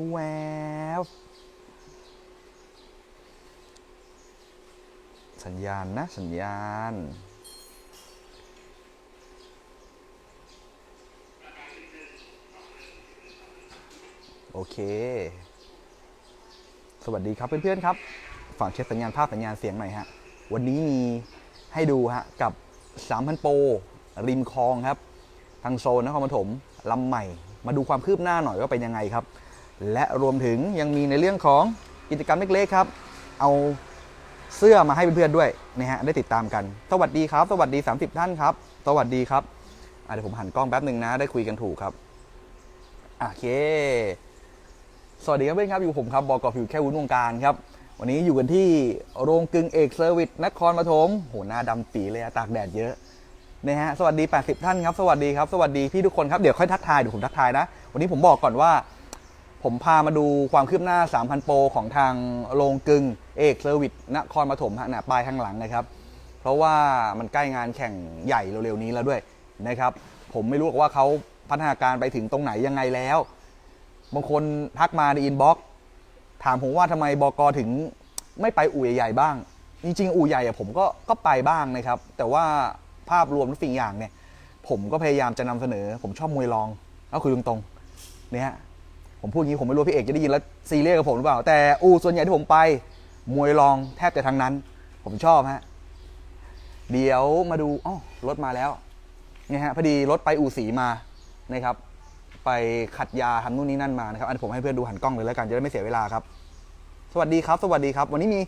ชูแวบสัญญาณนะ สัญญาณ โอเค สวัสดีครับเพื่อนๆครับ ฝากเช็คสัญญาณภาพสัญญาณเสียงหน่อยฮะ วันนี้มีให้ดูฮะ กับ 3,000 โปรริมคลองครับ ทางโซนนครปฐมลำใหม่ มาดูความคืบหน้าหน่อยว่าเป็นยังไงครับ และรวมถึงยังมีในเรื่องของกิจกรรมเล็กๆครับ เอาเสื้อมาให้เพื่อนๆด้วยนะฮะได้ติดตามกัน สวัสดีครับ สวัสดี 30 ท่านครับ สวัสดีครับเดี๋ยวผมหันกล้องแป๊บหนึ่งนะ ได้คุยกันถูกครับโอเค สวัสดีครับเพื่อนครับ อยู่ผมครับบอกกับผิวแค่วุ้นวงการครับ วันนี้อยู่กันที่โรงกึงเอกเซอร์วิสนครปฐมโหหน้าดำปีเลยอะตากแดดเยอะนะฮะสวัสดี 80 ท่านครับ สวัสดีครับ สวัสดีพี่ทุกคนครับ เดี๋ยวค่อยทักทายเดี๋ยวผมทักทายนะ วันนี้ผมบอกก่อนว่า ผมพามาดูความคืบหน้า 3,000 โปรของทางโรงกึ่งเอกเซอร์วิสนครปฐมฮะนะปลายข้างหลังนะครับ เพราะว่ามันใกล้งานแข่งใหญ่เร็วๆนี้แล้วด้วยนะครับ ผมไม่รู้ว่าเขาพัฒนาการไปถึงตรงไหนยังไงแล้ว บางคนทักมาในอินบ็อกซ์ถามผมว่าทำไมบกถึงไม่ไปอู่ใหญ่ๆบ้าง จริงๆ อู่ใหญ่ผมก็ก็ไปบ้างนะครับ แต่ว่าภาพรวมทุกสิ่งอย่างเนี่ย ผมก็พยายามจะนำเสนอ ผมชอบมวยรองก็คือตรงๆเนี่ย ผมพูดอย่างนี้ผมไม่รู้พี่เอกจะได้ยินแล้วซีเรียสกับผมหรือเปล่า แต่อู่ส่วนใหญ่ที่ผมไปมวยรองแทบจะทั้งนั้น ผมชอบฮะเดี๋ยวมาดูอ๋อรถมาแล้วเนี่ยฮะพอดีรถไปอู่สีมานะครับ ไปขัดยาทำนู่นนี่นั่นมานะครับอันนผมให้เพื่อนดูหันกล้องเลยแล้วกันจะได้ไม่เสียเวลาครับ สวัสดีครับ สวัสดีครับ วันนี้มี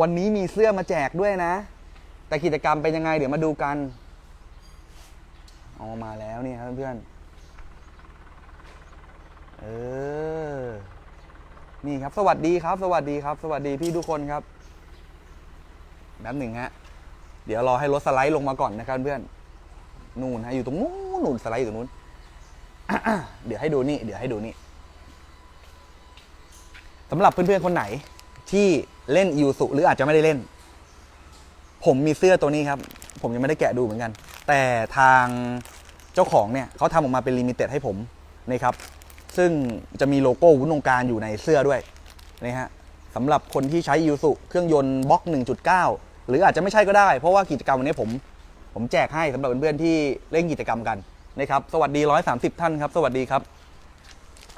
วันนี้มีเสื้อมาแจกด้วยนะ แต่กิจกรรมเป็นยังไง เดี๋ยวมาดูกันเอามาแล้วนี่ครับเพื่อนๆ เออ นี่ครับ สวัสดีครับ สวัสดีครับ สวัสดีพี่ทุกคนครับแป๊บหนึ่งฮะ เดี๋ยวรอให้รถสไลด์ลงมาก่อนนะครับเพื่อน นู่นฮะอยู่ตรงนู้นนู่นสไลด์อยู่ตรงนู้น เดี๋ยวให้ดูนี่ เดี๋ยวให้ดูนี่สำหรับเพื่อนๆคนไหนที่เล่นยูสุหรืออาจจะไม่ได้เล่น ผมมีเสื้อตัวนี้ครับ ผมยังไม่ได้แกะดูเหมือนกัน แต่ทางเจ้าของเนี่ยเขาทำออกมาเป็นลิมิเต็ดให้ผมนะครับ ซึ่งจะมีโลโก้วุ้นวงการอยู่ในเสื้อด้วยนะฮะสำหรับคนที่ใช้ยูสุเครื่องยนต์บล็อก 1.9 หรืออาจจะไม่ใช่ก็ได้ เพราะว่ากิจกรรมวันนี้ผม ผมแจกให้สำหรับเพื่อนๆที่เล่นกิจกรรมกันนะครับสวัสดี 130 ท่านครับ สวัสดีครับ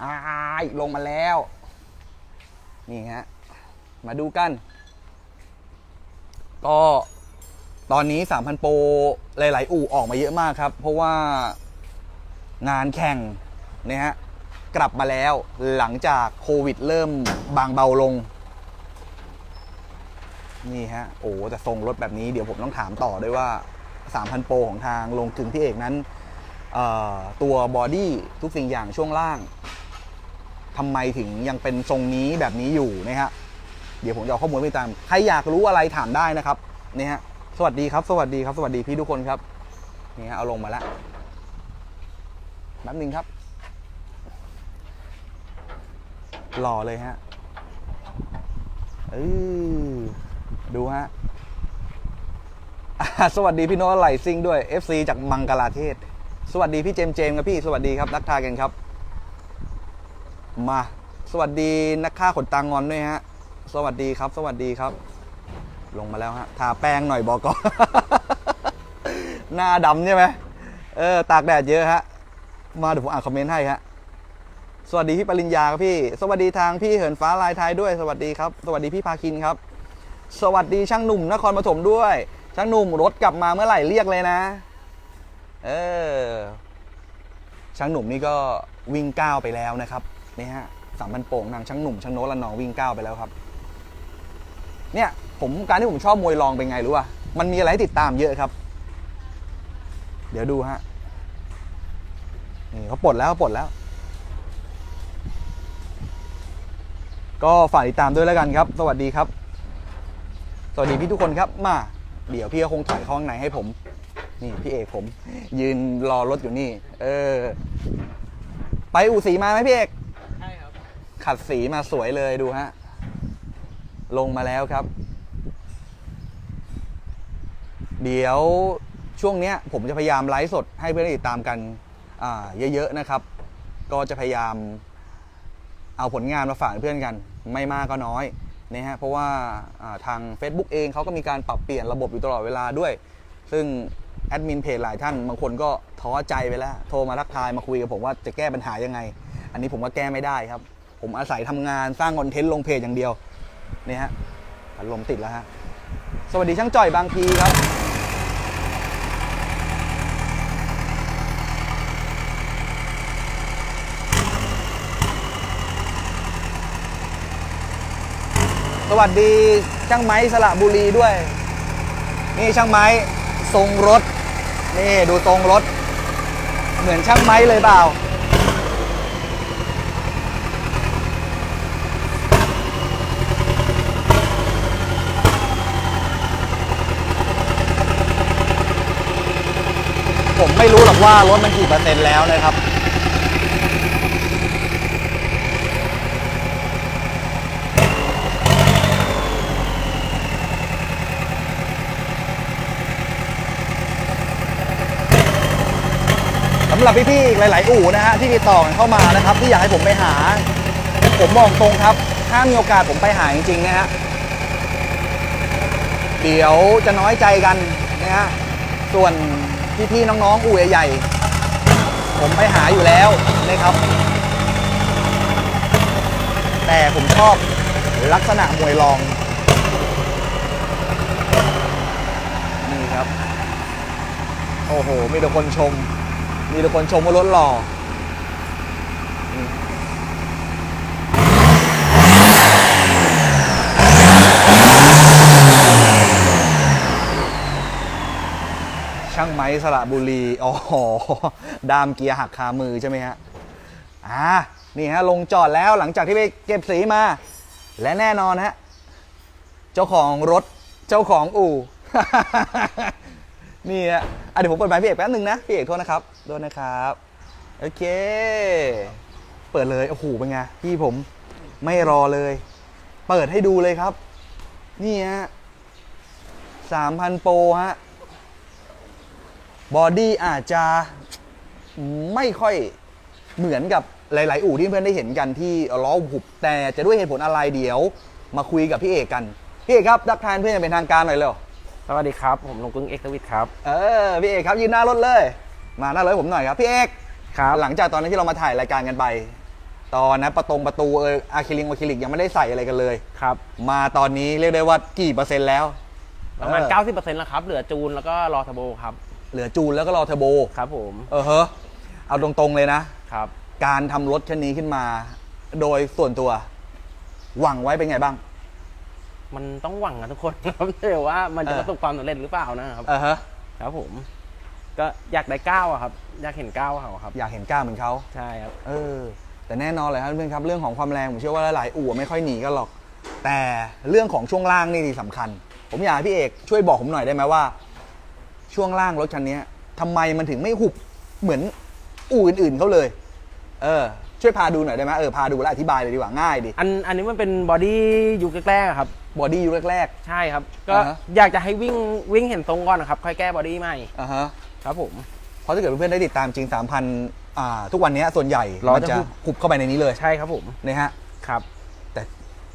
อ้ายลงมาแล้ว นี่ฮะมาดูกัน ก็ตอนนี้ 3,000 โปรหลาย ๆ อู่ออกมาเยอะมากครับ เพราะว่างานแข่งนะฮะ กลับมาแล้วหลังจากโควิดเริ่มบางเบาลง นี่ฮะ โอ้แต่ทรงรถแบบนี้เดี๋ยวผมต้องถามต่อด้วยว่า 3,000 โปรของทางลงกึ่งพี่เอกนั้น ตัวบอดี้ทุกสิ่งอย่างช่วงล่างทำไมถึงยังเป็นทรงนี้แบบนี้อยู่นะฮะเดี๋ยวผมจะเอาข้อมูลไปตาม ใครอยากรู้อะไรถามได้นะครับนี่ฮะสวัสดีครับสวัสดีครับสวัสดีพี่ทุกคนครับนี่ฮะเอาลงมาแล้วแป๊บหนึงครับ หล่อเลยฮะเออดูฮะสวัสดีพี่โน้ตไหลซิงด้วย FC จากมังกลาเทศ สวัสดีพี่เจมส์เจมส์ครับพี่สวัสดีครับนักทายกันครับ มาสวัสดีนักฆ่าขนตางอนด้วยฮะ สวัสดีครับ สวัสดีครับ ลงมาแล้วฮะทาแป้งหน่อยบอกก่อนหน้าดำใช่ไหมเออตากแดดเยอะฮะ มาเดี๋ยวผมอ่านคอมเมนต์ให้ฮะ สวัสดีพี่ปริญญาครับพี่ สวัสดีทางพี่เหินฟ้าลายไทยด้วย สวัสดีครับ สวัสดีพี่พาคินครับ สวัสดีช่างหนุ่มนครปฐมด้วย ช่างหนุ่มรถกลับมาเมื่อไหร่เรียกเลยนะ เออ ช่างหนุ่มนี่ก็วิ่งก้าวไปแล้วนะครับนี่ฮะสามพันโป่งนางช่างหนุ่มช่างโนละนองวิ่งก้าวไปแล้วครับ เนี่ยผมการที่ผมชอบมวยรองเป็นไงรู้ป่ะ มันมีอะไรให้ติดตามเยอะครับ เดี๋ยวดูฮะ นี่เขาปลดแล้วเขาปลดแล้ว ก็ฝากติดตามด้วยแล้วกันครับ สวัสดีครับ สวัสดีพี่ทุกคนครับ มา เดี๋ยวพี่ก็คงถอยเข้าข้างในให้ผม นี่พี่เอกผม ยืนรอรถอยู่นี่ เออ ไปอู่สีมาไหมพี่เอกใช่ครับ ขัดสีมาสวยเลยดูฮะ ลงมาแล้วครับ เดี๋ยวช่วงเนี้ยผมจะพยายามไลฟ์สดให้เพื่อนๆติดตามกันอ่าเยอะๆนะครับ ก็จะพยายามเอาผลงานมาฝากเพื่อนกัน ไม่มากก็น้อยนะฮะเพราะว่าทาง Facebook เองเขาก็มีการปรับเปลี่ยนระบบอยู่ตลอดเวลาด้วย ซึ่งแอดมินเพจหลายท่านบางคนก็ท้อใจไปแล้ว โทรมาทักทายมาคุยกับผมว่าจะแก้ปัญหายังไง อันนี้ผมว่าแก้ไม่ได้ครับ ผมอาศัยทำงานสร้างคอนเทนต์ลงเพจอย่างเดียวนี่ฮะพัดลมติดแล้วฮะสวัสดีช่างจ่อยบางพีครับ สวัสดีช่างไม้สระบุรีด้วย นี่ช่างไม้ทรงรถ นี่ดูทรงรถ เหมือนช่างไม้เลยเปล่า ผมไม่รู้หรอกว่ารถมันกี่เปอร์เซ็นต์แล้วนะครับำหรับพี่ๆอีกหลาย ๆ อู่นะฮะที่ติดต่อกันเข้ามานะครับ ที่อยากให้ผมไปหา ผมบอกตรงครับ ถ้ามีโอกาสผมไปหาจริงๆนะฮะเดี๋ยวจะน้อยใจกันนะฮะส่วนพี่ๆน้องๆอู่ใหญ่ๆผมไปหาอยู่แล้วนะครับ แต่ผมชอบลักษณะมวยรองนี่ครับ โอ้โห มีแต่คนชม มีแต่คนชมว่ารถหล่อช่างไม้สระบุรีอ๋อดามเกียร์หักคามือใช่ไหมฮะอ่านี่ฮะลงจอดแล้วหลังจากที่ไปเก็บสีมา และแน่นอนฮะเจ้าของรถเจ้าของอู่นี่ฮะอะเดี๋ยวผมเปิดไมค์พี่เอกแป๊บนึงนะพี่เอกโทษนะครับ โทษนะครับ โอเค เปิดเลย โอ้โห เป็นไง พี่ผมไม่รอเลย เปิดให้ดูเลยครับ นี่ฮะสามพันโปรฮะ บอดี้อาจจะไม่ค่อยเหมือนกับหลาย ๆ อู่ที่เพื่อนได้เห็นกันที่ล้อหุบแต่จะด้วยเหตุผลอะไรเดี๋ยว มาคุยกับพี่เอกกัน พี่เอกครับดักทานเพื่อนอย่างเป็นทางการหน่อยเร็วสวัสดีครับ ผมลุงกึ้งเอ็กซ์วิทครับ เออ พี่เอกครับยืนหน้ารถเลย มาหน้ารถให้ผมหน่อยครับพี่เอกครับหลังจากตอนนั้นที่เรามาถ่ายรายการกันไป ตอนนั้นประตงประตูเอออะคริลิกอะคริลิกยังไม่ได้ใส่อะไรกันเลยครับ มาตอนนี้เรียกได้ว่ากี่เปอร์เซ็นต์แล้วประมาณเออ90%แล้วครับ เหลือจูนแล้วก็รอเทอร์โบครับเหลือจูนแล้วก็รอเทอร์โบครับผมเออเฮ้เอาตรงๆเลยนะครับ การทำรถคันนี้ขึ้นมา โดยส่วนตัว หวังไว้เป็นไงบ้าง มันต้องหวังกันทุกคนครับแต่ว่ามันจะเออ ประสบความสำเร็จหรือเปล่านะครับ เออฮะครับผม ก็อยากได้ก้าวอะครับ อยากเห็นก้าวเขาครับ อยากเห็นกล้าเหมือนเขาใช่ครับ เออ แต่แน่นอนเลยครับเพื่อนๆครับเรื่องของความแรงผมเชื่อว่าหลายๆอู่ไม่ค่อยหนีกันหรอก แต่เรื่องของช่วงล่างนี่สำคัญ ผมอยากให้พี่เอกช่วยบอกผมหน่อยได้ไหมว่า ช่วงล่างรถคันนี้ทำไมมันถึงไม่หุบเหมือนอู่อื่นๆเขาเลย เออ ช่วยพาดูหน่อยได้ไหมเออพาดูแล้วอธิบายเลยดีกว่าง่ายดีอันอันนี้มันเป็นบอดี้ยุคแรกๆอะครับ บอดี้ยุคแรก ใช่ครับ ก็อ่าฮะ อยากจะให้วิ่งวิ่งเห็นทรงก่อนนะครับ ค่อยแก้บอดี้ใหม่ ๆอ่าฮะ ครับผม เพราะถ้าเกิดเพื่อนๆได้ติดตามจริง 3,000อ่าทุกวันนี้ส่วนใหญ่ล้อมันจะจะหุบ หุบเข้าไปในนี้เลยใช่ครับผมนะฮะ ครับ แต่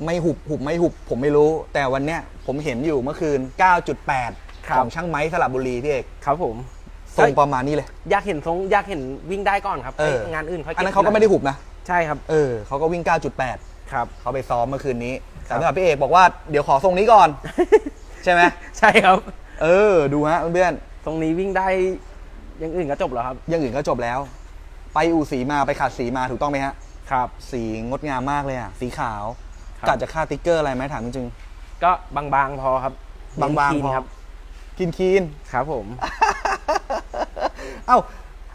ไม่หุบหุบไม่หุบผมไม่รู้ แต่วันเนี้ยผมเห็นอยู่เมื่อคืน 9.8 ครับ ของช่างไม้สระบุรีพี่เอกครับผม ทรงประมาณนี้เลย อยากเห็นทรงอยากเห็นวิ่งได้ก่อนครับเออ งานอื่นค่อยอันนั้นเขาก็ไม่ได้หุบนะ ใช่ครับเออเขาก็วิ่ง 9.8 ครับ เขาไปซ้อมเมื่อคืนนี้ครัแต่บสำหรับพี่เอกบอกว่าเดี๋ยวขอทรงนี้ก่อน ใช่ไหม ใช่ครับ เออ ดูฮะเพื่อน ตรงนี้วิ่งได้อยังอื่นก็จบแล้วครับๆอย่างอื่นก็จบแล้ว ไปอู่สีมาไปขัดสีมาถูกต้องไหมฮะ ครับ สีงดงามมากเลยอะ สีขาวครับ กะจะค่าติ๊กเกอร์อะไรไหมถามจริง ก็บางๆพอครับบางๆเน้นพอคลีนครับ ๆกินคีน ครับผม เอ้า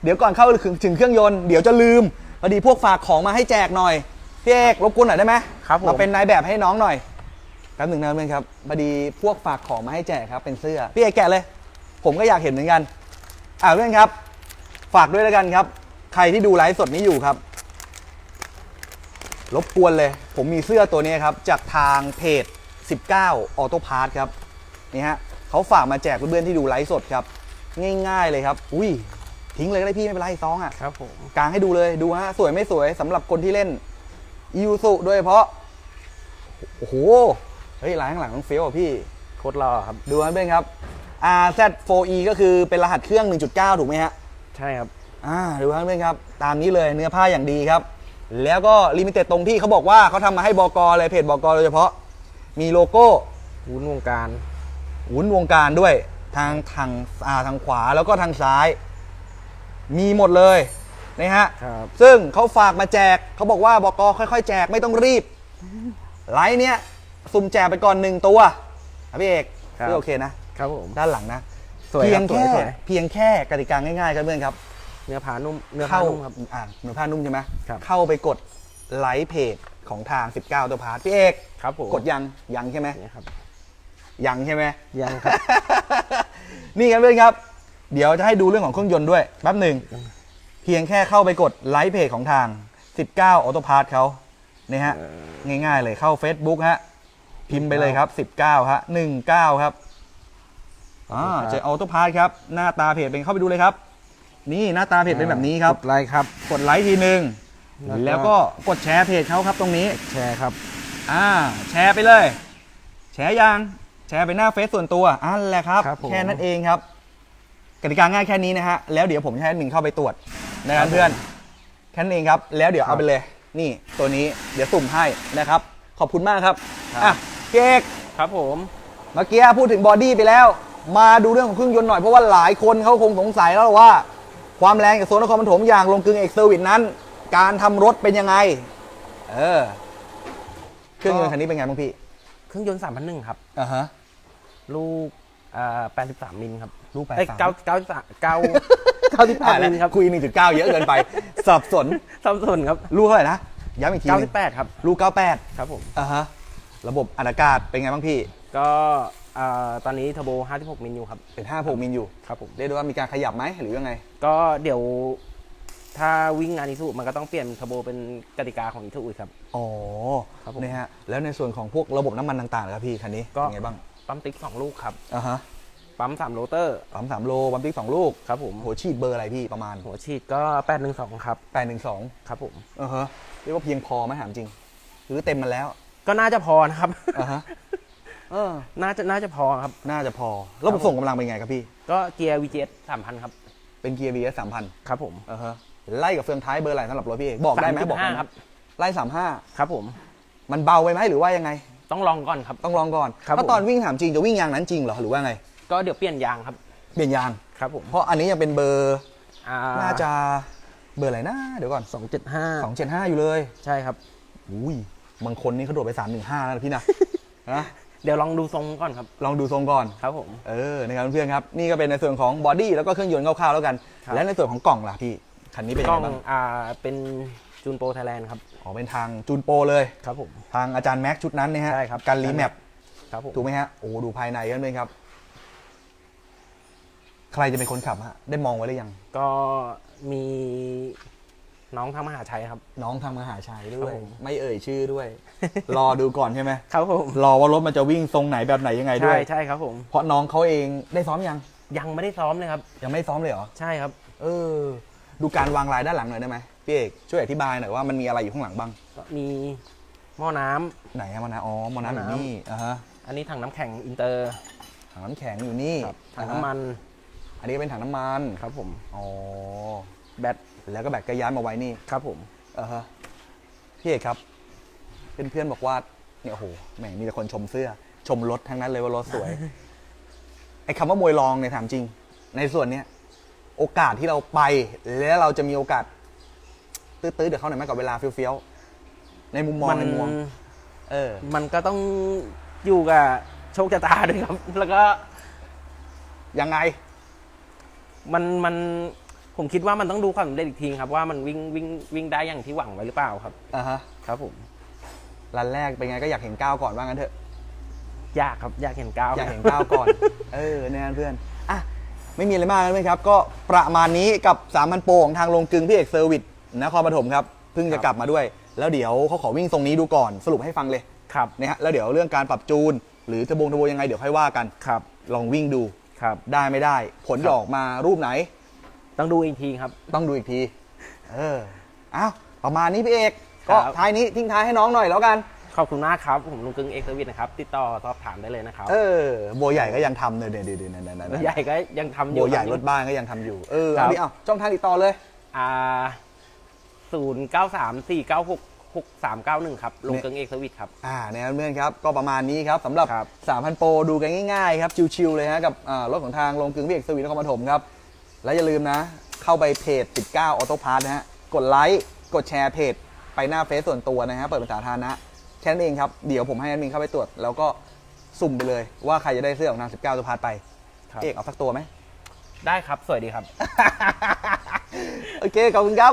เดี๋ยวก่อนเข้าถึงถึงเครื่องยนต์ เดี๋ยวจะลืมพอดีพวกฝากของมาให้แจกหน่อยพี่เอกรบกวนหน่อยได้ไหมครับผมมาเป็นนายแบบให้น้องหน่อยแป๊บหนึ่งนะเพื่อนครับพอดีพวกฝากของมาให้แจกครับเป็นเสื้อพี่เอกแกะเลย ผมก็อยากเห็นเหมือนกันอ่าเพื่อนครับ ฝากด้วยแล้วกันครับ ใครที่ดูไลฟ์สดนี้อยู่ครับ รบกวนเลย ผมมีเสื้อตัวนี้ครับ จากทางเพจ 19ออโต้พาร์ทครับนี่ฮะเขาฝากมาแจกเพื่อนๆที่ดูไลฟ์สดครับ ง่าย ๆ เลยครับ อุ้ยทิ้งเลยก็ได้พี่ไม่เป็นไรซองอะครับผมกางให้ดูเลยดูฮะสวยไม่สวยสำหรับคนที่เล่นอิวสุโดยเฉพาะโอ้โหเฮ้ยลายข้างหลังต้องเฟี้ยวอะพี่โคตรรอครับ ดูนะเพื่อนครับ RZ4E ก็คือเป็นรหัสเครื่อง 1.9 ถูกไหมฮะ ใช่ครับ อ่าดูครับเพื่อนครับ ตามนี้เลยเนื้อผ้าอย่างดีครับ แล้วก็ลิมิเต็ดตรงที่เขาบอกว่าเขาทำมาให้บกเลยเพจบกโดยเฉพาะ มีโลโก้วุ้นวงการวุ้นวงการด้วยทางทางอ่าทางขวาแล้วก็ทางซ้าย มีหมดเลยนะฮะ ครับ ซึ่งเขาฝากมาแจกเขาบอกว่าบกค่อยๆ แจกไม่ต้องรีบไลน์เนี้ยสุ่มแจกไปก่อนหนึ่งตัวอะพี่เอกครับ พี่โอเคนะ ครับผมด้านหลังนะสวยเพีคยรังบสวยแค่สวยเพียงแค่กติกาง่ายๆครับเพื่อนครับ เนื้อผ้านุ่มเนื้อผ้าเข้านุ่มครับอ่าเนื้อผ้านุ่มใช่ไหมครับเข้าไปกดไลค์เพจของทาง 19 ตัวพาร์ทพี่เอกครับผมกดยังยังใช่ไหมนี่ครับยังใช่ไหมยังครับ นี่ครับเพื่อนครับ เดี๋ยวจะให้ดูเรื่องของเครื่องยนต์ด้วยแป๊บหนึ่งเพียงแค่เข้าไปกดไลค์เพจของทาง 19 Auto Part เขานี่ฮะ ง่ายๆเลยเข้า Facebook ฮะ พิมพ์ไปเลยครับ 19ฮะ19 ครับ อ่าครับเจอ Auto Part ครับ หน้าตาเพจเป็นเข้าไปดูเลยครับ นี่หน้าตาเพจเป็นแบบนี้ครับ กดไลค์ครับ กดไลค์ทีหนึ่งแล้วก็แล้วก็กดแชร์เพจเขาครับตรงนี้ แชร์ครับ อ่า แชร์ไปเลย แชร์ยัง แชร์ไปหน้าเฟซส่วนตัวอันแหละครับครับผมแค่นั้นเองครับกติกาง่ายแค่นี้นะฮะ แล้วเดี๋ยวผมจะให้แอดมินเข้าไปตรวจนะครับเพื่อน แค่นั้นเองครับ แล้วเดี๋ยวเอาไปเลย นี่ตัวนี้เดี๋ยวสุ่มให้นะครับ ขอบคุณมากครับ อะพี่เอกครับผม เมื่อกี้พูดถึงบอดี้ไปแล้ว มาดูเรื่องของเครื่องยนต์หน่อยเพราะว่าหลายคนเขาคงสงสัยแล้วว่า ความแรงจากโซนนครปฐมอย่างลงกึงเอกเซอร์วิสนั้น การทำรถเป็นยังไง เออ เครื่องยนต์คันนี้เป็นไงบ้างพี่เครื่องยนต์3,001ครับ อ่าฮะ ลูกอ่า83มิลครับลูกเอ้ย83เก้าเก้าสามเก้าเก้าสิบแปดมิลครับคุย 1.9 เยอะเกินไป สับสนสับสนครับลูกเท่าไหร่นะย้ำอีกทีหนึง98ครับลูก 98 ครับผมอ่าฮะ ระบบอัดอากาศเป็นไงบ้างพี่ ก็ อ่าตอนนี้เทอร์โบ 56 มิลอยู่ครับ เป็น5มิลอยู่ครับผม เรียกได้ว่ามีการขยับไหมหรือยังไง ก็เดี๋ยวถ้าวิ่งงานอิสุมันก็ต้องเปลี่ยนเทอร์โบเป็นกติกาของอิสุครับ อ๋อครับผม นะฮะแล้วในส่วนของพวกระบบน้ำมันต่างๆนะครับพี่คันนี้ก็เป็นไงบ้างปั๊มติ๊ก 2 ลูกครับ อ่าฮะปั๊ม 3 โรเตอร์ปั๊มสามโลปั๊มติ๊กสองลูกครับผมหัวฉีดเบอร์อะไรพี่ประมาณหัวฉีดก็ 812 ครับ แปดหนึ่งสองครับผม อ่าฮะเรียกว่าเพียงพอไหมถามจริง หรือเต็มมันแล้วก็น่าจะพอนะครับ อ่าฮะ เออ น่าจะน่าจะพอครับ น่าจะพอระบบส่งกำลังเป็นไงครับพี่ ก็เกียร์ VGS 3,000 ครับ เป็นเกียร์ BS สามพันครับผมอ่าฮะไล่กับเฟืองท้ายเบอร์อะไรสำหรับรถพี่เอกบอกได้ไหมบอกได้ไหม3.5ครับ ไล่สามห้าครับผม มันเบาไปไหมหรือว่ายังไง ต้องลองก่อนครับ ต้องลองก่อนครับถ้าผมตอนวิ่งถามจริงจะวิ่งยางนั้นจริงเหรอหรือว่าไง ก็เดี๋ยวเปลี่ยนยางครับ เปลี่ยนยาง ครับผมเพราะอันนี้ยังเป็นเบอร์อ่าน่าจะเบอร์อะไรนะเดี๋ยวก่อน275 275อยู่เลย ใช่ครับ อุ้ยบางคนนี่เขาโดดไป 315แล้วนะพี่นะ นะ เดี๋ยวลองดูทรงก่อนครับ ลองดูทรงก่อน ครับผม เออนะครับเพื่อนๆครับ นี่ก็เป็นในส่วนของบอดี้แล้วก็เครื่องยนต์คร่าวๆแล้วกัน ครับ และในส่วนของกล่องล่ะพี่คันนี้เป็นกล้ยัองงไงบ้างอ่าเป็นจูนโปรไทยแลนด์ครับ อ๋อเป็นทางจูนโปรเลย ครับผม ทางอาจารย์แม็กชุดนั้นนะฮะใช่ครับ การรีแมปครับผม ถูกไหมฮะโอ้ดูภายในกันเลยครับ ใครจะเป็นคนขับฮะได้มองไว้หรือยัง ก็มี น้องทางมหาชัยครับ น้องทางมหาชัยด้วยครับผม ไม่เอ่ยชื่อด้วย รอดูก่อนใช่ไหมครับผมรอว่ารถมันจะวิ่งทรงไหนแบบไหนยังไงด้ใช่วย ใช่ครับผม เพราะน้องเขาเองได้ซ้อมยัง ยังไม่ได้ซ้อมเลยครับ ยังไม่ได้ซ้อมเลยเหรอ ใช่ครับ เออ ดูการวางลายด้านหลังหน่อยได้ไหมพี่เอกช่วยอธิบายหน่อยว่ามันมีอะไรอยู่ข้างหลังบ้างก็มีหม้อน้ำ ไหนอะมานะอ๋อมานะอยู่นี่อ่าฮะอันนี้ถังน้ำแข็งอินเตอร์ถังน้ำแข็งอยู่นี่ครับถังอ่าฮะน้ำมันอันนี้ก็เป็นถังน้ำมัน ครับผม อ๋อ แบต แล้วก็แบตก็ย้ายมาไว้นี่ครับผมอ่าฮะพี่เอกครับ เพื่อนๆบอกว่าเนี่ยโอ้โหแหมมีแต่คนชมเสื้อ ชมรถทั้งนั้นเลยว่ารถสวย ไอ้คำว่ามวยรองเนี่ยถามจริง ในส่วนเนี้ยโอกาสที่เราไป แล้วเราจะมีโอกาส ตื้อๆเดี๋ยวเขาหน่อยไหมกับเวลาเฟี้ยวๆในมุมมองมันในมุมมองเออ มันก็ต้องอยู่กับโชคชะตาด้วยครับ แล้วก็ยังไง มันมัน ผมคิดว่ามันต้องดูความสำเร็จอีกทีครับว่ามันวิ่งวิ่งวิ่งได้อย่างที่หวังไว้หรือเปล่าครับอ่าฮะครับผมรันแรกเป็นไงก็อยากเห็นก้าวก่อนว่างั้นเถอะยากครับอยากเห็นก้าวอยากเห็นก้าวก่อน เออเนี่ยเพื่อนอะไม่มีอะไรมากนะเพื่อนครับ ก็ประมาณนี้กับ3,000โปรของทางลงกลึงพี่เอกเซอร์วิสนครปฐมครับเพิ่งจะกลับมาด้วย แล้วเดี๋ยวเขาขอวิ่งตรงนี้ดูก่อนสรุปให้ฟังเลยครับนะฮะแล้วเดี๋ยวเรื่องการปรับจูน หรือทะบงทะโบยังไงเดี๋ยวค่อยว่ากันครับ ลองวิ่งดูครับได้ไม่ได้ ผลครับจะออกมารูปไหน ต้องดูอีกทีครับ ต้องดูอีกที เอออ้าวประมาณนี้พี่เอกก็ครับ ท้ายนี้ทิ้งท้ายให้น้องหน่อยแล้วกัน ขอบคุณมากครับ ผมลุงกึ่งเอกเซอร์วิสนะครับ ติดต่อสอบถามได้เลยนะครับ เออโบวใหญ่ก็ยังทำเลยเนี่ยเดี๋ยวๆนั่นนั่นรถใหญ่ก็ยังทำอโบยู่วใหญ่คบรถบ้านก็ยังทำอยู่เออครับอันนี้เอาช่องทางติดต่อเลย อ่าศูนย์เก้าสามสี่เก้าหกหกสามเก้าหนึ่งครับลุงกึ่งเอกเซอร์วิสครับ อ่าเนี่ยเพื่อนครับก็ประมาณนี้ครับสำหรับ ครับ3,000 โปรดูกันง่ายๆครับ ชิวๆเลยฮะกับอ่ารถของทางลงกึ่งพี่เอกสวีนครปฐมครับ และอย่าลืมนะ เข้าไปเพจ 19ออโต้พาร์ทนะฮะ กดไลค์กดแชร์เพจ ไปหน้าเฟซส่วนตัวนะฮะ เปิดเป็นสาธารณะแค่นั้นเองครับ เดี๋ยวผมให้แอดมินเข้าไปตรวจ แล้วก็สุ่มไปเลยว่าใครจะได้เสื้อของทาง 19ออโต้พาร์ทไปครับ เอกเอาสักตัวไหม ได้ครับ สวัสดีครับ โอเค ขอบคุณครับ